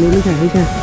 นี้ไม่ใช่ไม่ใช่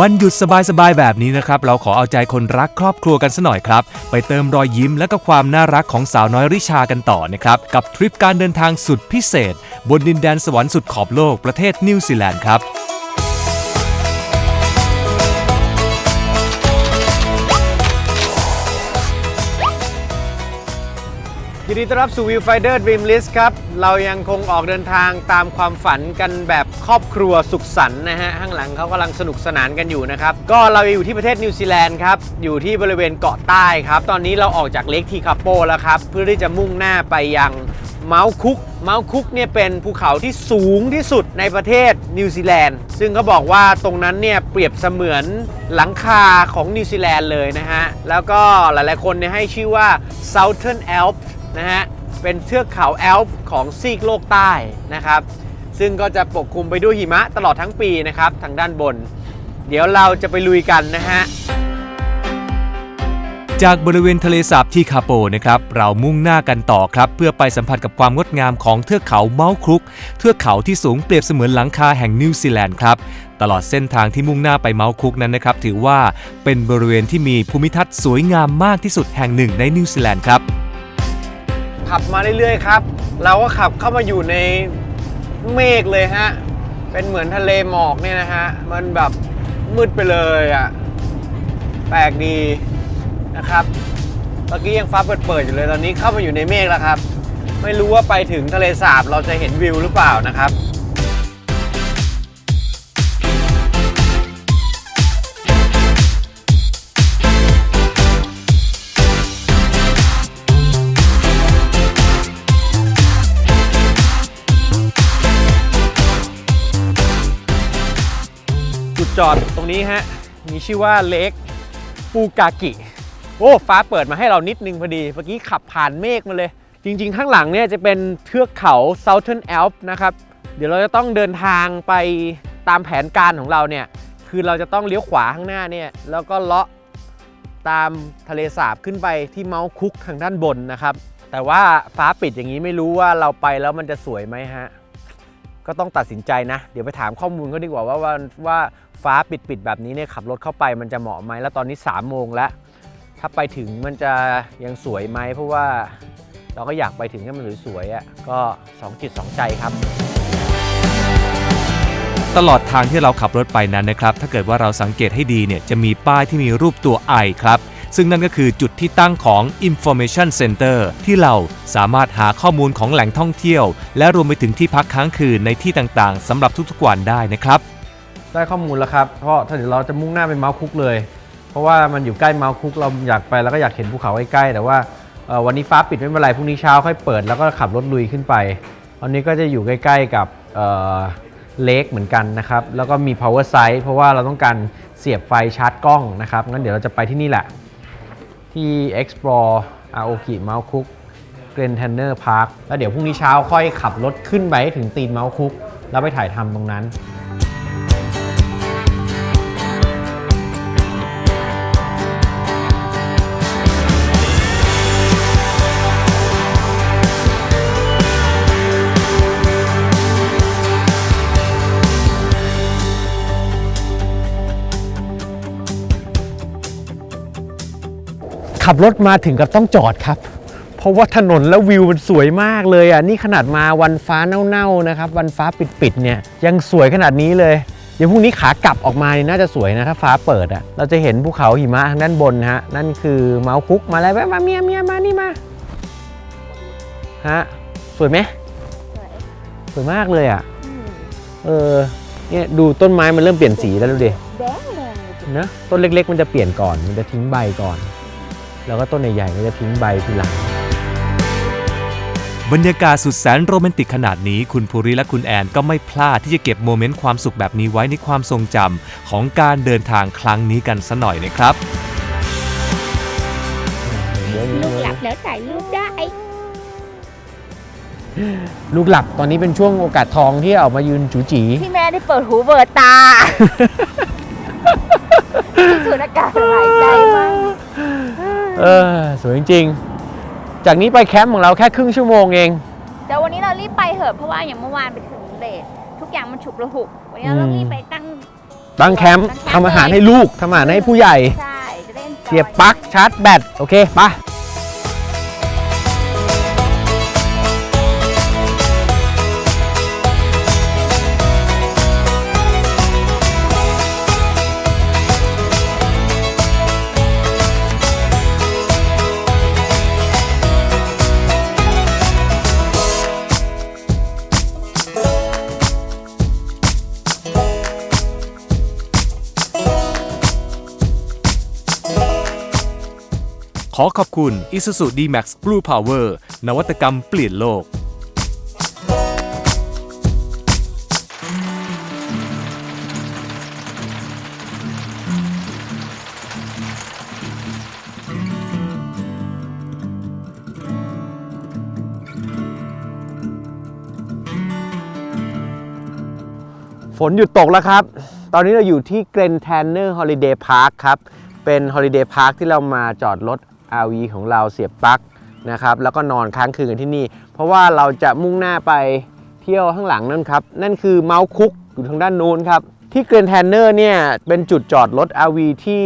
วันหยุดสบายๆแบบนี้นะครับ เราขอเอาใจคนรักครอบครัวกันสัหน่อยครับ ไปเติมรอยยิ้มและก็ความน่ารักของสาวน้อยริชากันต่อนะครับ กับทริปการเดินทางสุดพิเศษ บนดินแดนสวรรค์สุดขอบโลกประเทศนิวซีแลนด์ครับ ยินดีต้อนรับสู่ Viewfinder Dream List ครับ เรายังคงออกเดินทางตามความฝันกันแบบครอบครัวสุขสันต์นะฮะ ข้างหลังเขากำลังสนุกสนานกันอยู่นะครับ ก็เราอยู่ที่ประเทศนิวซีแลนด์ครับ อยู่ที่บริเวณเกาะใต้ครับ ตอนนี้เราออกจากเลกทีคาโปแล้วครับ เพื่อที่จะมุ่งหน้าไปยังเมาส์คุก เมาส์คุกเนี่ยเป็นภูเขาที่สูงที่สุดในประเทศนิวซีแลนด์ ซึ่งเขาบอกว่าตรงนั้นเนี่ยเปรียบเสมือนหลังคาของนิวซีแลนด์เลยนะฮะ แล้วก็หลายๆคนเนี่ยให้ชื่อว่า Southern Alps นะฮะเป็นเทือกเขาแอลป์ของซีกโลกใต้นะครับ ซึ่งก็จะปกคลุมไปด้วยหิมะตลอดทั้งปีนะครับทางด้านบน เดี๋ยวเราจะไปลุยกันนะฮะจากบริเวณทะเลสาบที่คาโปนะครับ เรามุ่งหน้ากันต่อครับ เพื่อไปสัมผัสกับความงดงามของเทือกเขาเมาส์ครุก เทือกเขาที่สูงเปรียบเสมือนหลังคาแห่งนิวซีแลนด์ครับ ตลอดเส้นทางที่มุ่งหน้าไปเมาส์ครุกนั้นนะครับ ถือว่าเป็นบริเวณที่มีภูมิทัศน์สวยงามมากที่สุดแห่งหนึ่งในนิวซีแลนด์ครับ ขับมาเรื่อยๆครับ เราก็ขับเข้ามาอยู่ในเมฆเลยฮะ เป็นเหมือนทะเลหมอกเนี่ยนะฮะ มันแบบมืดไปเลยอะ่ะ แปลกดีนะครับ เมื่อกี้ยังฟ้าเปิดๆอยู่เลย ตอนนี้เข้ามาอยู่ในเมฆแล้วครับ ไม่รู้ว่าไปถึงทะเลสาบเราจะเห็นวิวหรือเปล่านะครับ จอดตรงนี้ฮะ มีชื่อว่าเลกปูกากิ โอ้ ฟ้าเปิดมาให้เรานิดนึงพอดี เมื่อกี้ขับผ่านเมฆมาเลย จริง ๆ ข้างหลังเนี่ยจะเป็นเทือกเขา Southern Alps นะครับ เดี๋ยวเราจะต้องเดินทางไปตามแผนการของเราเนี่ย คือเราจะต้องเลี้ยวขวาข้างหน้าเนี่ย แล้วก็เลาะตามทะเลสาบขึ้นไปที่เมาส์คุกทางด้านบนนะครับ แต่ว่าฟ้าปิดอย่างนี้ไม่รู้ว่าเราไปแล้วมันจะสวยไหมฮะ ก็ต้องตัดสินใจนะ เดี๋ยวไปถามข้อมูลเขาดีกว่าว่าว่าว่า ฟ้าปิดๆแบบนี้เนี่ยขับรถเข้าไปมันจะเหมาะไหมแล้วตอนนี้3ามโมงแล้ว ถ้าไปถึงมันจะยังสวยไหมเพราะว่าเราก็อยากไปถึงให้มันสวยๆอะก็2จิต2ใจครับ ตลอดทางที่เราขับรถไปนั้นนะครับ ถ้าเกิดว่าเราสังเกตให้ดีเนี่ยจะมีป้ายที่มีรูปตัว I ครับ ซึ่งนั่นก็คือจุดที่ตั้งของ Information Center ที่เราสามารถหาข้อมูลของแหล่งท่องเที่ยว และรวมไปถึงที่พักค้างคืนในที่ต่างๆสำหรับทุกๆวันได้นะครับ ได้ข้อมูลแล้วครับ เพราะถ้าเดี๋ยวเราจะมุ่งหน้าไปเมาส์คุกเลย เพราะว่ามันอยู่ใกล้เมาส์คุกเราอยากไปแล้วก็อยากเห็นภูเขาใกล้ๆแต่ว่าวันนี้ฟ้าปิดไม่เป็นไรพรุ่งนี้เช้าค่อยเปิดแล้วก็ขับรถลุยขึ้นไปตอนนี้ก็จะอยู่ใกล้ๆกับเลกเหมือนกันนะครับ แล้วก็มี power site เพราะว่าเราต้องการเสียบไฟชาร์จกล้องนะครับ งั้นเดี๋ยวเราจะไปที่นี่แหละ ที่ explore Aoki Mount Cook Grand Tanner Park แล้วเดี๋ยวพรุ่งนี้เช้าค่อยขับรถขึ้นไปถึงตีนเมาส์คุก แล้วไปถ่ายทำตรงนั้น ขับรถมาถึงกับต้องจอดครับ เพราะว่าถนนแล้ววิวมันสวยมากเลยอะนี่ขนาดมาวันฟ้าเน่าๆนะครับ วันฟ้าปิดๆเนี่ยยังสวยขนาดนี้เลยเดี๋ยวพรุ่งนี้ขากลับออกมานี่น่าจะสวยนะถ้าฟ้าเปิดอะเราจะเห็นภูเขาหิมะทางด้านบนฮะนั่นคือเมาส์คุกมาแล้วแวะมาเมียเมียมานี่มาฮะสวยไหมสวยมากเลยอะเออเนี่ยดูต้นไม้มันเริ่มเปลี่ยนสีแล้วดูดิแดงแดงเลยนะต้นเล็กๆ มันจะเปลี่ยนก่อน มันจะทิ้งใบก่อน แล้วก็ต้นใหญ่ๆมันจะทิ้งใบทีหลัง บรรยากาศสุดแสนโรแมนติกขนาดนี้คุณภูริและคุณแอนก็ไม่พลาดที่จะเก็บโมเมนต์ความสุขแบบนี้ไว้ในความทรงจำของการเดินทางครั้งนี้กันสะหน่อยนะครับ ลูกหลับแล้วถ่ายรูปได้ ลูกหลับตอนนี้เป็นช่วงโอกาสทองที่ออกมายืนจูจี ที่แม่ได้เปิดหูเปิดตา สูดอากาศหายใจมาก เออสวยจริงๆ จากนี้ไปแคมป์ของเราแค่ครึ่งชั่วโมงเอง แต่วันนี้เรารีบไปเถอะเพราะว่าอย่างเมื่อวานไปถึงเลททุกอย่างมันฉุกระหุก วันนี้เราต้องรีบไปตั้งตั้งแคมป์ทำอาหารให้ลูกทำอาหารให้ผู้ใหญ่ ใช่จะได้ enjoy เสียบปลั๊กชาร์จแบตโอเคไป อขอบคุณ Isuzu D-Max Blue Power นวัตกรรมเปลี่ยนโลกฝนหยุดตกแล้วครับ ตอนนี้เราอยู่ที่เกรนแทนเนอร์ฮอลิเดย์พาร์คครับ เป็นฮอลิเดย์พาร์คที่เรามาจอดรถ RV ของเราเสียบปลั๊กนะครับแล้วก็นอนค้างคืนกันที่นี่ เพราะว่าเราจะมุ่งหน้าไปเที่ยวข้างหลังนั่นครับ นั่นคือเมาส์คุกอยู่ทางด้านนู้นครับ ที่เกรนแทนเนอร์เนี่ยเป็นจุดจอดรถ RV ที่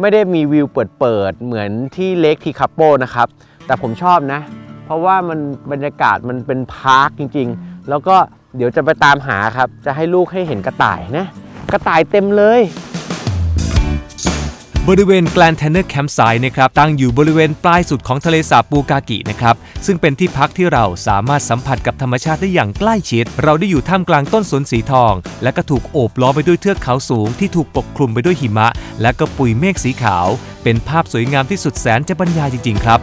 ไม่ได้มีวิวเปิดๆ เหมือนที่เลคทีคาโปนะครับ แต่ผมชอบนะ เพราะว่ามันบรรยากาศมันเป็นพาร์คจริง ๆ แล้วก็เดี๋ยวจะไปตามหาครับ จะให้ลูกให้เห็นกระต่ายนะ กระต่ายเต็มเลย บริเวณแกลนเทนเนอร์แคมป์ไซต์นะครับตั้งอยู่บริเวณปลายสุดของทะเลสาบปูกากินะครับซึ่งเป็นที่พักที่เราสามารถสัมผัสกับธรรมชาติได้อย่างใกล้ชิด เราได้อยู่ท่ามกลางต้นสนสีทอง และก็ถูกโอบล้อมไปด้วยเทือกเขาสูง ที่ถูกปกคลุมไปด้วยหิมะ และก็ปุยเมฆสีขาว เป็นภาพสวยงามที่สุดแสนจะบรรยายจริง ๆ ครับ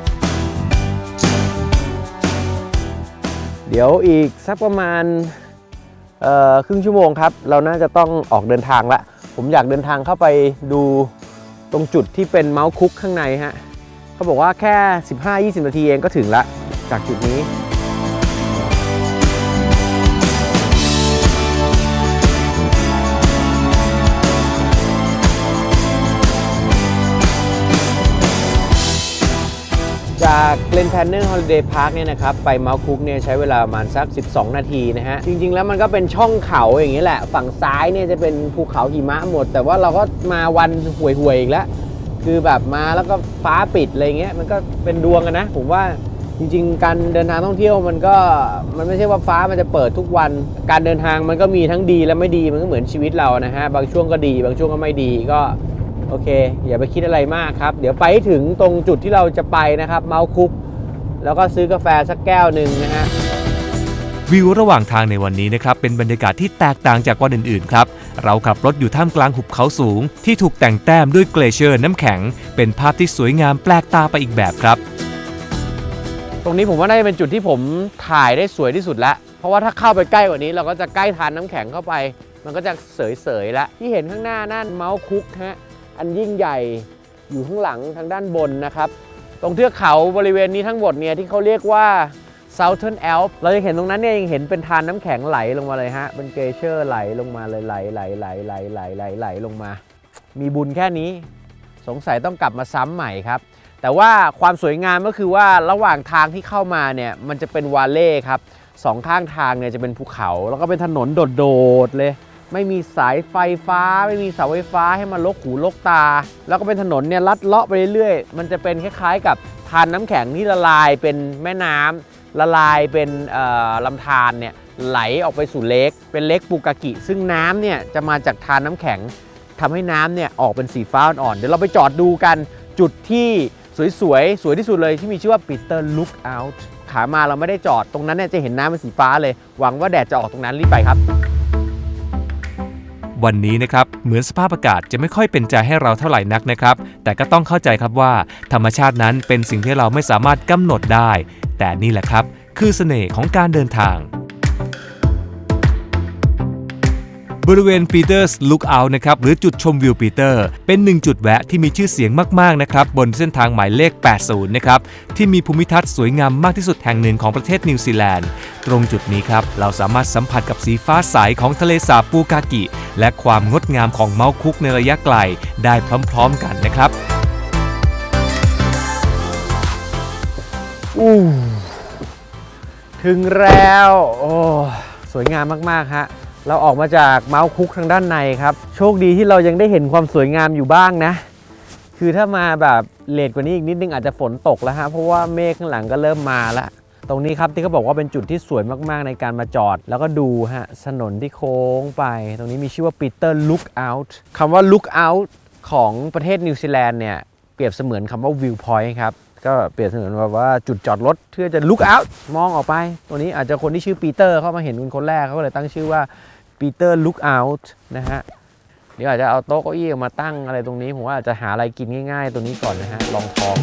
เดี๋ยวอีกสักประมาณครึ่งชั่วโมงครับ เราน่าจะต้องออกเดินทางละ ผมอยากเดินทางเข้าไปดู ตรงจุดที่เป็นเมาส์คุกข้างในฮะเขาบอกว่าแค่ 15-20 นาทีเองก็ถึงละจากจุดนี้ จากเก e นแ a นเนอร์ฮอลิเดย์พาร์คเนี่ยนะครับ ไปเมาคุกเนี่ยใช้เวลาประมาณสัก 12 นาทีนะฮะ จริง ๆ แล้วมันก็เป็นช่องเขาอย่างนี้แหละ ฝั่งซ้ายเนี่ยจะเป็นภูเขาหิมะหมด แต่ว่าเราก็มาวันห่วยๆอีกแล้ว คือแบบมาแล้วก็ฟ้าปิดอะไรเงี้ยมันก็เป็นดวงกันนะ ผมว่าจริง ๆ การเดินทางท่องเที่ยวมันก็มันไม่ใช่ว่าฟ้ามันจะเปิดทุกวัน การเดินทางมันก็มีทั้งดีและไม่ดีมันก็เหมือนชีวิตเรานะฮะบางช่วงก็ดี บางช่วงก็ไม่ดีก็ โอเค อย่าไปคิดอะไรมากครับ เดี๋ยวไปให้ถึงตรงจุดที่เราจะไปนะครับ เมาส์คุก แล้วก็ซื้อกาแฟสักแก้วหนึ่งนะฮะวิวระหว่างทางในวันนี้นะครับเป็นบรรยากาศที่แตกต่างจากวันอื่นๆครับ เราขับรถอยู่ท่ามกลางหุบเขาสูง ที่ถูกแต่งแต้มด้วยเกลเชอร์น้ำแข็ง เป็นภาพที่สวยงามแปลกตาไปอีกแบบครับ ตรงนี้ผมว่าน่าจะเป็นจุดที่ผมถ่ายได้สวยที่สุดแล้ว เพราะว่าถ้าเข้าไปใกล้กว่านี้เราก็จะใกล้ทานน้ำแข็งเข้าไป มันก็จะเสยๆแล้วที่เห็นข้างหน้านั่นเมาส์คุกฮะ อันยิ่งใหญ่อยู่ข้างหลังทางด้านบนนะครับ ตรงเทือกเขาบริเวณนี้ทั้งหมดเนี่ยที่เขาเรียกว่า Southern Alps เราจะเห็นตรงนั้นเนี่ยยังเห็นเป็นทานน้ำแข็งไหลลงมาเลยฮะเป็นเกเชอร์ไหลลงมาเลยไหลไหลไหลไหลไหลไหลไหลลงมา มีบุญแค่นี้ สงสัยต้องกลับมาซ้ำใหม่ครับ แต่ว่าความสวยงามก็คือว่าระหว่างทางที่เข้ามาเนี่ยมันจะเป็นวาเล่ครับสองข้างทางเนี่ยจะเป็นภูเขา แล้วก็เป็นถนนโดดๆเลย ไม่มีสายไฟฟ้า ไม่มีเสาไฟฟ้าให้มันลกหูลกตา แล้วก็เป็นถนนเนี่ยลัดเลาะไปเรื่อยๆ มันจะเป็นคล้ายๆ กับทานน้ำแข็งที่ละลายเป็นแม่น้ำละลายเป็นเอ่อลำธารเนี่ยไหลออกไปสู่เลกเป็นเลกปูกากิ ซึ่งน้ำเนี่ยจะมาจากทานน้ำแข็งทำให้น้ำเนี่ยออกเป็นสีฟ้าอ่อนๆเดี๋ยวเราไปจอดดูกันจุดที่สวยๆ สวยที่สุดเลยที่มีชื่อว่า Peter Lookout ขามาเราไม่ได้จอดตรงนั้นเนี่ยจะเห็นน้ำเป็นสีฟ้าเลย หวังว่าแดดจะออกตรงนั้นรีบไปครับ วันนี้นะครับเหมือนสภาพอากาศจะไม่ค่อยเป็นใจให้เราเท่าไหร่นักนะครับ แต่ก็ต้องเข้าใจครับว่า ธรรมชาตินั้นเป็นสิ่งที่เราไม่สามารถกำหนดได้ แต่นี่แหละครับ คือเสน่ห์ของการเดินทาง บริเวณ Peters Lookout นะครับหรือจุดชมวิวปีเตอร์ เป็นหนึ่งจุดแวะที่มีชื่อเสียงมากๆนะครับบนเส้นทางหมายเลข 80 นะครับที่มีภูมิทัศน์สวยงามมากที่สุดแห่งหนึ่งของประเทศนิวซีแลนด์ ตรงจุดนี้ครับเราสามารถสัมผัสกับสีฟ้าใสของทะเลสาบปูกากิ และความงดงามของเมาคุกในระยะไกลได้พร้อมๆกันนะครับอู้ถึงแล้ว โอ้ สวยงามมาก ๆ ฮะ เราออกมาจากเมาส์คุกทางด้านในครับ โชคดีที่เรายังได้เห็นความสวยงามอยู่บ้างนะ คือถ้ามาแบบเลทกว่านี้อีกนิดนึงอาจจะฝนตกแล้วฮะเพราะว่าเมฆข้างหลังก็เริ่มมาแล้วตรงนี้ครับที่เขาบอกว่าเป็นจุดที่สวยมากๆในการมาจอด แล้วก็ดูฮะถนนที่โค้งไป ตรงนี้มีชื่อว่า Peter Lookout คำว่า Lookout ของประเทศนิวซีแลนด์เนี่ยเปรียบเสมือนคำว่า view point ครับก็เปรียบเสมือนแบบว่าจุดจอดรถเพื่อจะ look out มองออกไป ตัวนี้อาจจะคนที่ชื่อปีเตอร์เข้ามาเห็นคุณคนแรกเขาก็เลยตั้งชื่อว่า ปีเตอร์ลุคเอาท์นะฮะเดี๋ยวอาจจะเอาโต๊ะเก้าอี้มาตั้งอะไรตรงนี้ ผมว่าอาจจะหาอะไรกินง่ายๆ ตัวนี้ก่อนนะฮะลองท้อง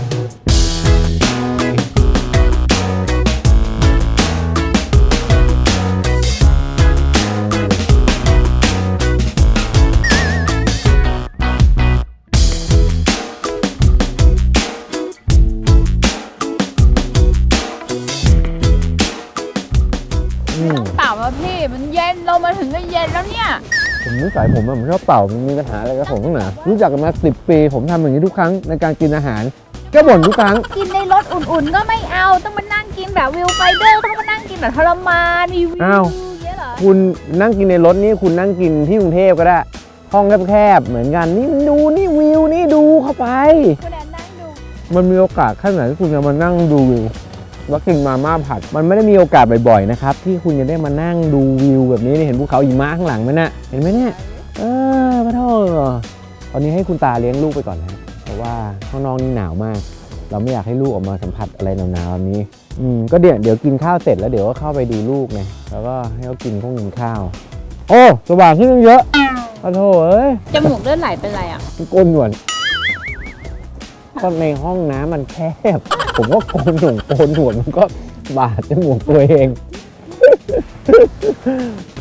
นิสัยผมอะผมชอบเป่ามันมีปัญหาอะไรกับผมตั้งหนารู้จักกันมาสิปี ผมทำอย่างนี้ทุกครั้งในการกินอาหาร ก็บ่นทุกครั้ง กินในรถอุ่นๆ ก็ไม่เอาต้องมานั่งกินแบบวิวไฟเดอร์ต้องมานั่งกินแบบทรมานมีวิวอ้าว เยอะเหรอคุณนั่งกินในรถนี่คุณนั่งกินที่กรุงเทพก็ได้ ห้องแคบๆเหมือนกันนี่มันดูนี่วิวนี่ดูเข้าไป คุณแอนนั่งดูมันมีโอกาสขั้นไหนที่คุณจะมานั่งดูวิว แล้วกินมาม่าผัด มันไม่ได้มีโอกาสบ่อยๆนะครับที่คุณจะได้มานั่งดูวิวแบบนี้นี่เห็นภูเขาหิมะข้างหลังไหมนะ่ะเห็นไหมเนี่ยเออพระโทษตอนนี้ให้คุณตาเลี้ยงลูกไปก่อนนะเพราะว่าข้างนอกนี่หนาวมาก เราไม่อยากให้ลูกออกมาสัมผัสอะไรหนาวๆแบบนี้อืมก็เดี๋ยวเดี๋ยวกินข้าวเสร็จแล้วเดี๋ยวก็เข้าไปดูลูกไงแล้วก็ให้เขากินพวกกินข้าว โอ้สว่างขึ้นตั้งเยอะพระโทษเอ้ยจมูกเลือดไหลเป็นไรอะโกนหนวด ก็ในห้องน้ำมันแคบ ผมก็โกนหนวดโกนหนวดมันก็บาดจมูกตัวเอง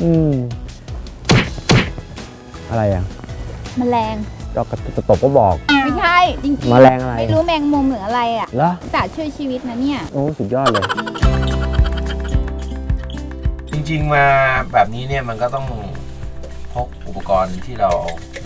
อืม อะไรอะแมลงก็กระตุกกระตบก็บอก ไม่ใช่จริงแมลงอะไร ไม่รู้แมงมุมหรืออะไรอะเหรอจ่าช่วยชีวิตนะเนี่ย โอ้ สุดยอดเลย จริงๆมาแบบนี้เนี่ยมันก็ต้องพ กอุปกรณ์ที่เรา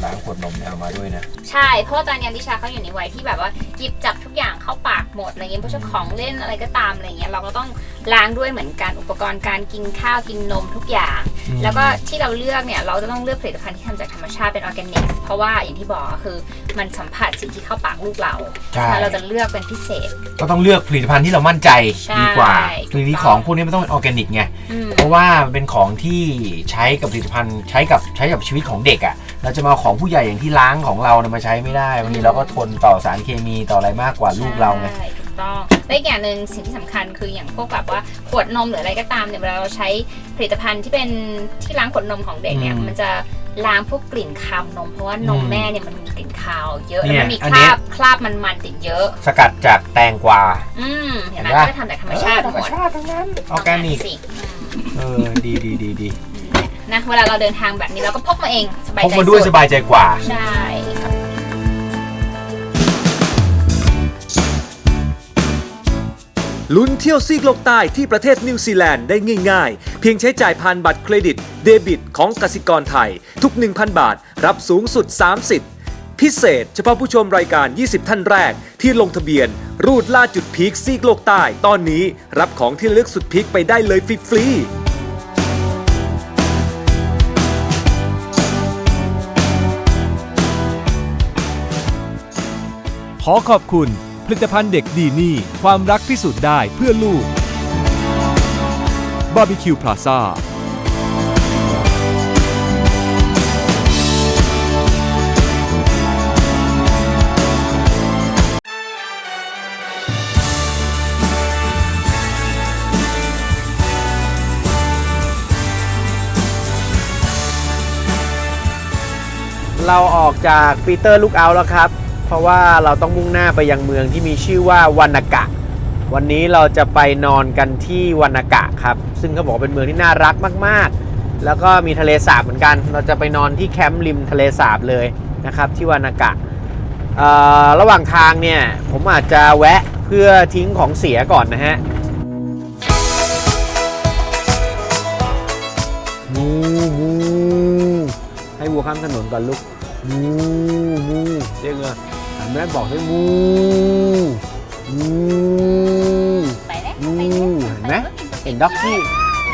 ล้างขวดนมเนี่ยเอามาด้วยนะ ใช่ เพราะว่าตอนนี้ดิชาเขาอยู่ในวัยที่แบบว่าหยิบจับทุกอย่างเข้าปากหมดอะไรเงี้ยเพราะฉะนั้นของเล่นอะไรก็ตามอะไรเงี้ยเราก็ต้องล้างด้วยเหมือนกันอุปกรณ์การกินข้าวกินนมทุกอย่างอืมแล้วก็ที่เราเลือกเนี่ยเราจะต้องเลือกผลิตภัณฑ์ที่ทำจากธรรมชาติเป็นออร์แกนิกเพราะว่าอย่างที่บอกก็คือมันสัมผัสสิ่งที่เข้าปากลูกเราใช่ฉะนั้นเราจะเลือกเป็นพิเศษ ก็ต้องเลือกผลิตภัณฑ์ที่เรามั่นใจใช่ดีกว่าถูกต้องทีนี้ของพวกนี้มันต้องเป็นออร์แกนิกไงอืมเพราะว่ามันเป็นของที่ใช้กับผลิตภัณฑ์ใช้กับใช้กับชีวิตของเด็กอะ่ะเราจะมาเอาของผู้ใหญ่อย่างที่ล้างของเราเนี่ยมาใช้ไม่ได้บางทีเราก็ทนต่อสารเคมีต่ออะไรมากกว่าลูกเราไงใช่ถูก ต้องและอีกอย่างหนึ่งสิ่งที่สำคัญคืออย่างพวกแบบว่าขวดนมหรืออะไรก็ตามเนี่ยเวลาเราใช้ผลิตภัณฑ์ที่เป็นที่ล้างขวดนมของเด็กเนี่ยอืมมันจะล้างพวกกลิ่นคาวนมเพราะว่านมอืมแม่เนี่ยมันมีกลิ่นคาวเยอะเนี่แล้วยมันมีอันคเนี้รายบคราบมันมันๆติดเยอะ สกัดจากแตงกวา อืมเห็นไหมเห็นปะ ก็ทำจากธรรมชาติธรหรมมดชาติทั้งนั้นออร์แกนิกสิเออดีดีดีดีนะเวลาเราเดินทางแบบนี้เราก็พกมาเองสบายพกใจมาด้วยสุสบายใจกว่า ใช่ ลุ้นเที่ยวซีกโลกใต้ที่ประเทศนิวซีแลนด์ได้ง่ายๆ เพียงใช้จ่ายผ่านบัตรเครดิต เดบิตของกสิกรไทย ทุก 1,000 บาท รับสูงสุด 30 พิเศษ เฉพาะผู้ชมรายการ 20 ท่านแรก ที่ลงทะเบียน รูดล่าจุดพีคซีกโลกใต้ ตอนนี้รับของที่ลึกสุดพีคไปได้เลยฟรีๆขอขอบคุณ ลิตภัณฑ์เด็กดีนี่ ความรักพิสูจน์ได้เพื่อลูกบาร์บีคิวพลาซ่าเราออกจากปีเตอร์ลูกเอาแล้วครับ เพราะว่าเราต้องมุ่งหน้าไปยังเมืองที่มีชื่อว่าวานากะ วันนี้เราจะไปนอนกันที่วานากะครับ ซึ่งเขาบอกเป็นเมืองที่น่ารักมาก ๆ แล้วก็มีทะเลสาบเหมือนกัน เราจะไปนอนที่แคมป์ริมทะเลสาบเลยนะครับที่วานากะระหว่างทางเนี่ยผมอาจจะแวะเพื่อทิ้งของเสียก่อนนะฮะมูมูให้วัวข้ามถนนก่อนลูกมูมูเรียกเงยหัน แม่บอกให้มูมูไปเลยมูไปเลยเห็นไหมเห็นด็อกกี้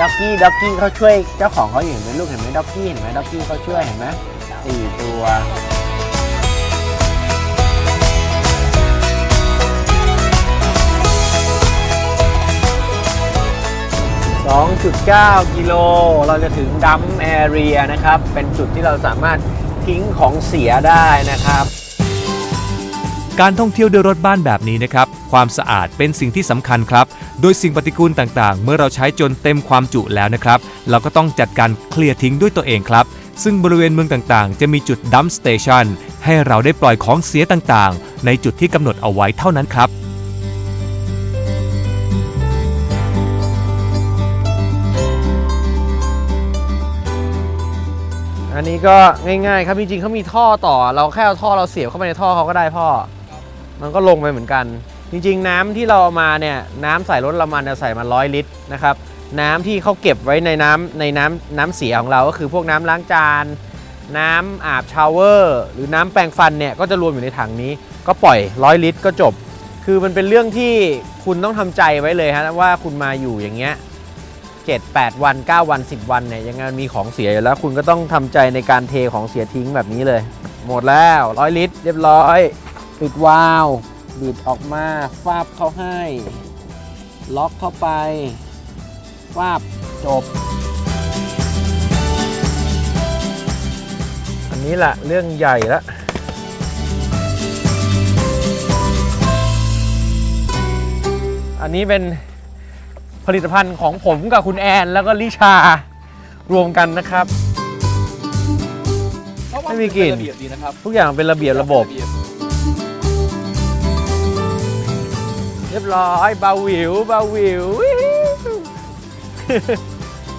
ด็อกกี้ด็อกกี้เขาช่วยเจ้าของเขาอยู่เห็นไหมลูกเห็นไหมด็อกกี้เห็นไหมด็อกกี้เขาช่วยเห็นไหมสี่ตัว2.9 กิโล เราจะถึงดัมแอเรียนะครับ เป็นจุดที่เราสามารถทิ้งของเสียได้นะครับ การท่องเที่ยวด้วยรถบ้านแบบนี้นะครับ ความสะอาดเป็นสิ่งที่สำคัญครับ โดยสิ่งปฏิกูลต่างๆ เมื่อเราใช้จนเต็มความจุแล้วนะครับ เราก็ต้องจัดการเคลียร์ทิ้งด้วยตัวเองครับ ซึ่งบริเวณเมืองต่างๆ จะมีจุดดัมสเตชันให้เราได้ปล่อยของเสียต่างๆ ในจุดที่กำหนดเอาไว้เท่านั้นครับอันนี้ก็ง่ายๆ ครับจริงๆเขามีท่อต่อ เราแค่เอาท่อเราเสียบเข้าไปในท่อเขาก็ได้พ่อ มันก็ลงไปเหมือนกัน จริง ๆ น้ำที่เราเอามาเนี่ยน้ำใส่รถละมันเนี่ยใส่มาร้อยลิตรนะครับน้ำที่เขาเก็บไว้ในน้ำในน้ำน้ำเสียของเราก็คือพวกน้ำล้างจาน น้ำอาบชาวเวอร์หรือน้ำแปรงฟันเนี่ยก็จะรวมอยู่ในถังนี้ ก็ปล่อยร้อยลิตรก็จบ คือมันเป็นเรื่องที่คุณต้องทำใจไว้เลยฮะว่าคุณมาอยู่อย่างเงี้ย7 8วัน 9 วัน 10 วันเนี่ยยังไงมีของเสียอยู่แล้ว คุณก็ต้องทำใจในการเทของเสียทิ้งแบบนี้เลย หมดแล้วร้อยลิตร เรียบร้อย ปิดวาล์วบิดออกมาฟาบเข้าให้ ล็อกเข้าไปฟาบจบ อันนี้แหละเรื่องใหญ่แล้วอันนี้เป็นผลิตภัณฑ์ของผมกับคุณแอนแล้วก็ลิชารวมกันนะครับ ไม่มีกลิ่นระเบียบดีนะครับ ทุกอย่างเป็นระเบียบระบบ รียบร้อยเบาหวิวเบาหวิว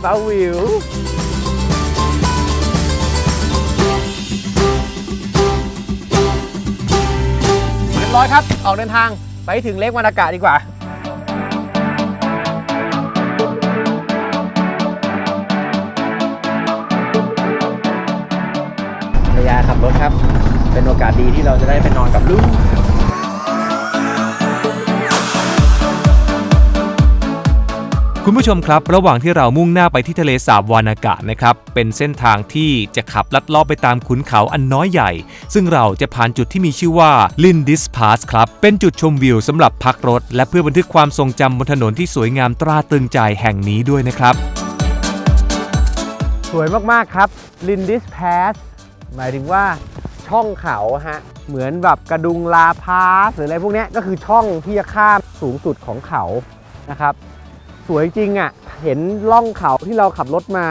เบาหวิวเรียบร้อยครับ ออกเดินทางไปถึงเล็กวรรณากาศดีกว่าภรรยาขับรถครับ เป็นโอกาสดีที่เราจะได้ไปนอนกับลูก คุณผู้ชมครับ ระหว่างที่เรามุ่งหน้าไปที่ทะเลสาบวานากะนะครับ เป็นเส้นทางที่จะขับลัดเลาะไปตามขุนเขาอันน้อยใหญ่ ซึ่งเราจะผ่านจุดที่มีชื่อว่า Lindis Pass ครับ เป็นจุดชมวิวสำหรับพักรถ และเพื่อบันทึกความทรงจำบนถนนที่สวยงามตราตรึงใจแห่งนี้ด้วยนะครับ สวยมาก ๆ ครับ Lindis Pass หมายถึงว่าช่องเขาฮะเหมือนแบบกระดุงลาพาสหรืออะไรพวกนี้ก็คือช่องที่จะข้ามสูงสุดของเขานะครับ สวยจริงอะ่ะ เห็นล่องเขาที่เราขับรถมา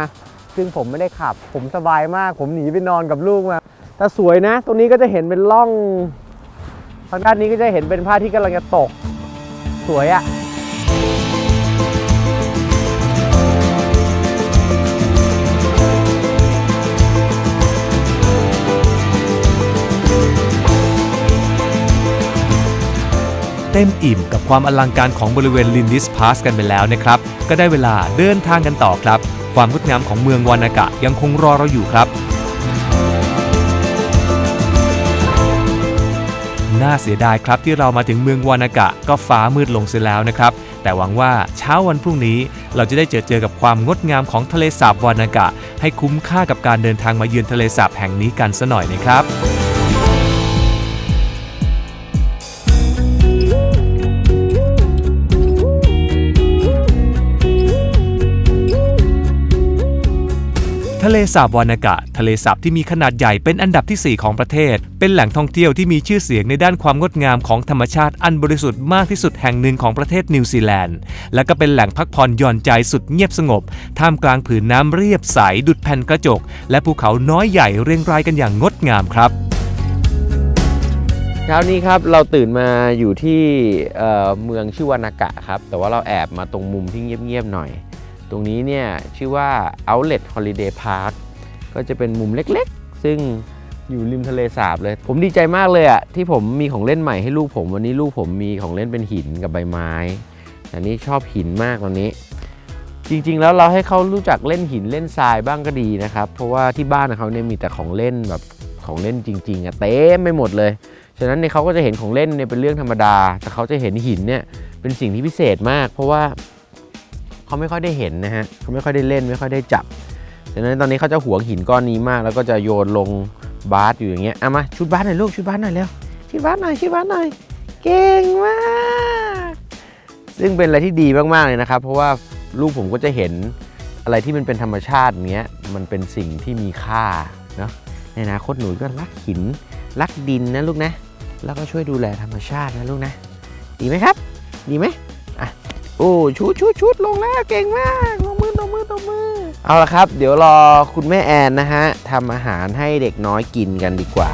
ซึ่งผมไม่ได้ขับ ผมสบายมาก ผมหนีไปนอนกับลูกมาแต่สวยนะ ตรงนี้ก็จะเห็นเป็นล่อง ทางด้านนี้ก็จะเห็นเป็นพระอาที่กำลังจะตก สวยอะ่ะ ต็มอิ่มกับความอลังการของบริเวณลินดิสพาสกันไปแล้วนะครับ ก็ได้เวลาเดินทางกันต่อครับ ความงดงามของเมืองวานากะยังคงรอเราอยู่ครับ น่าเสียดายครับที่เรามาถึงเมืองวานากะก็ฟ้ามืดลงเสียแล้วนะครับ แต่หวังว่าเช้าวันพรุ่งนี้ เราจะได้เจอเจอกับความงดงามของทะเลสาบวานากะ ให้คุ้มค่ากับการเดินทางมาเยือนทะเลสาบแห่งนี้กันซะหน่อยนะครับ ทะเลสาบวานากะ ทะเลสาบที่มีขนาดใหญ่เป็นอันดับที่ 4 ของประเทศ เป็นแหล่งท่องเที่ยวที่มีชื่อเสียงในด้านความงดงามของธรรมชาติอันบริสุทธิ์มากที่สุดแห่งหนึ่งของประเทศนิวซีแลนด์ และก็เป็นแหล่งพักผ่อนหย่อนใจสุดเงียบสงบ ท่ามกลางผืนน้ำเรียบใสดุดแผ่นกระจก และภูเขาน้อยใหญ่เรียงรายกันอย่างงดงามครับเช้านี้ครับเราตื่นมาอยู่ที่เอ่อเมืองชื่อวานากะครับแต่ว่าเราแอบมาตรงมุมที่เงียบๆหน่อย ตรงนี้เนี่ยชื่อว่า Outlet Holiday Park ก็จะเป็นมุมเล็กๆ ซึ่งอยู่ริมทะเลสาบเลย ผมดีใจมากเลยอะที่ผมมีของเล่นใหม่ให้ลูกผมวันนี้ลูกผมมีของเล่นเป็นหินกับใบไม้อันนี้ชอบหินมากตอนนี้ จริงๆ แล้วเราให้เขารู้จักเล่นหินเล่นทรายบ้างก็ดีนะครับ เพราะว่าที่บ้านเขาเนี่ยมีแต่ของเล่นแบบของเล่นจริงๆอะเต็มไปหมดเลย ฉะนั้นเนี่ยเขาก็จะเห็นของเล่นเนี่ยเป็นเรื่องธรรมดา แต่เขาจะเห็นหินเนี่ยเป็นสิ่งที่พิเศษมาก เพราะว่า เขาไม่ค่อยได้เห็นนะฮะเขาไม่ค่อยได้เล่นไม่ค่อยได้จับฉะนั้นตอนนี้เขาจะหวงหินก้อนนี้มาก แล้วก็จะโยนลงบาสอยู่อย่างเงี้ยเอามาชุดบาสหน่อยลูกชุดบาสหน่อยเร็วชุดบาสหน่อยชุดบาสหน่อยเก่งมาก ซึ่งเป็นอะไรที่ดีมากๆเลยนะครับ เพราะว่าลูกผมก็จะเห็นอะไรที่มันเป็นธรรมชาติอย่างเงี้ยมันเป็นสิ่งที่มีค่าเนาะในอนาคตหนูก็รักหินรักดินนะลูกนะ แล้วก็ช่วยดูแลธรรมชาตินะลูกนะ ดีไหมครับ ดีไหม โอ้ชุดชุดชุดลงแล้วเก่งมากตบมือตบมือตบมือ เอาละครับ เดี๋ยวรอคุณแม่แอนนะฮะทำอาหารให้เด็กน้อยกินกันดีกว่า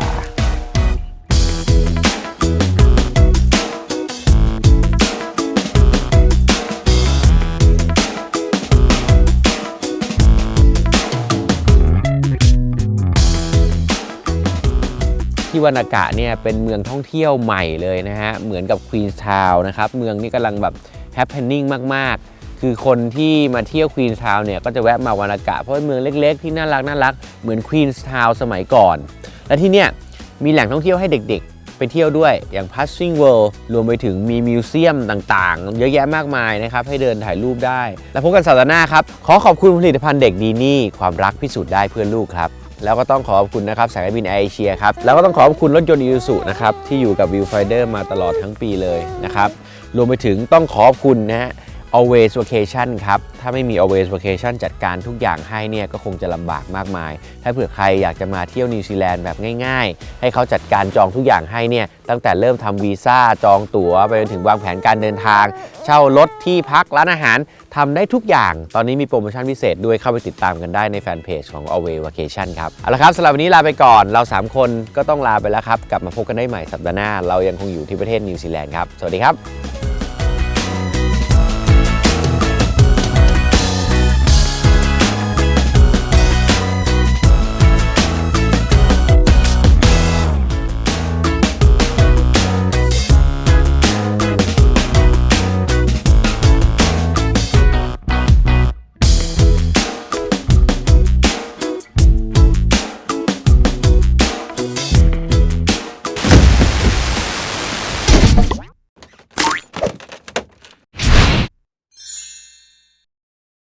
ที่วานากะเนี่ยเป็นเมืองท่องเที่ยวใหม่เลยนะฮะ เหมือนกับควีนส์ทาวน์นะครับ เมืองนี้กำลังแบบ แฮป p พ n นิ่งมาก ๆ คือคนที่มาเที่ยวควีนส์ทาวน์เนี่ยก็จะแวะมาวานากะเพราะเป็นเมืองเล็ก ๆ ที่น่ารักน่ารักเหมือนควีนส์ทาวน์สมัยก่อน และที่เนี่ยมีแหล่งท่องเที่ยวให้เด็กๆ ไปเที่ยวด้วยอย่าง Passing World รวมไปถึงมีมิวเซียมต่างๆ เยอะแยะมากมายนะครับให้เดินถ่ายรูปได้ แล้วพบกันสัปดาห์หน้าครับ ขอขอบคุณผลิตภัณฑ์เด็กดีนี่ความรักพิสูจน์ได้เพื่อลูกครับแล้วก็ต้องขอบคุณนะครับสายการบินแอร์เอเชียครับ แล้วก็ต้องขอบคุณรถยนต์อี u ซูนะครับ ที่อยู่กับ Viewfinder มาตลอดทั้งปีเลยนะครับ รวมไปถึงต้องขอบคุณนะฮะ Always Vacation ครับ ถ้าไม่มี Always Vacation จัดการทุกอย่างให้เนี่ยก็คงจะลำบากมากมาย ถ้าเผื่อใครอยากจะมาเที่ยวนิวซีแลนด์แบบง่ายๆ ให้เขาจัดการจองทุกอย่างให้เนี่ยตั้งแต่เริ่มทำวีซ่าจองตั๋ว ไปจนถึงวางแผนการเดินทาง เช่ารถที่พักร้านอาหารทำได้ทุกอย่าง ตอนนี้มีโปรโมชั่นพิเศษด้วยเข้าไปติดตามกันได้ในแฟนเพจของ Always Vacation ครับ เอาละครับสำหรับวันนี้ลาไปก่อนเรา 3 คนก็ต้องลาไปแล้วครับกลับมาพบกันได้ใหม่สัปดาห์หน้าเรายังคงอยู่ที่ประเทศนิวซีแลนด์ครับสวัสดีครับ